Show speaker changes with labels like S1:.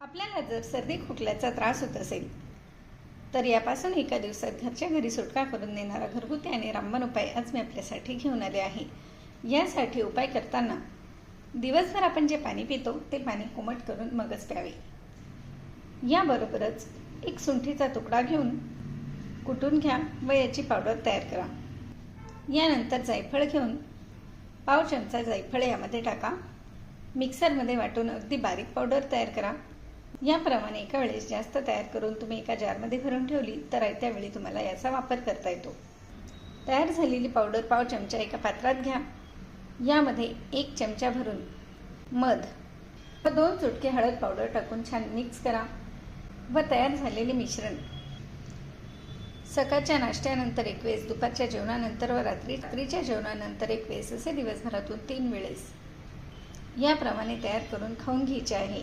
S1: आपल्याला जर सर्दी खोकल्याचा त्रास होत असेल तर यापासून एका दिवसात घरच्या घरी सुटका करून देणारा घरगुती आणि रामबाण उपाय आज मी आपल्यासाठी घेऊन आले आहे. यासाठी उपाय करताना दिवसभर आपण जे पाणी पितो ते पाणी कोमट करून मगच प्यावे. याबरोबरच एक सुंठीचा तुकडा घेऊन कुटून घ्या व याची पावडर तयार करा. यानंतर जायफळ घेऊन पाव चमचा जायफळ यामध्ये टाका. मिक्सरमध्ये वाटून अगदी बारीक पावडर तयार करा. याप्रमाणे एका वेळेस जास्त तयार करून तुम्ही एका जारमध्ये भरून ठेवली तर आयत्या वेळी तुम्हाला याचा वापर करता येतो. तयार झालेली पावडर पाव चमचा एका पात्रात घ्या. यामध्ये एक चमचा भरून मध व दोन चुटके हळद पावडर टाकून छान मिक्स करा व तयार झालेले मिश्रण. सकाळच्या नाश्त्यानंतर एक वेळेस दुपारच्या जेवणानंतर व रात्री रात्रीच्या जेवणानंतर एक वेळेस असे दिवसभरातून तीन वेळेस. याप्रमाणे तयार करून खाऊन घ्यायचे आहे.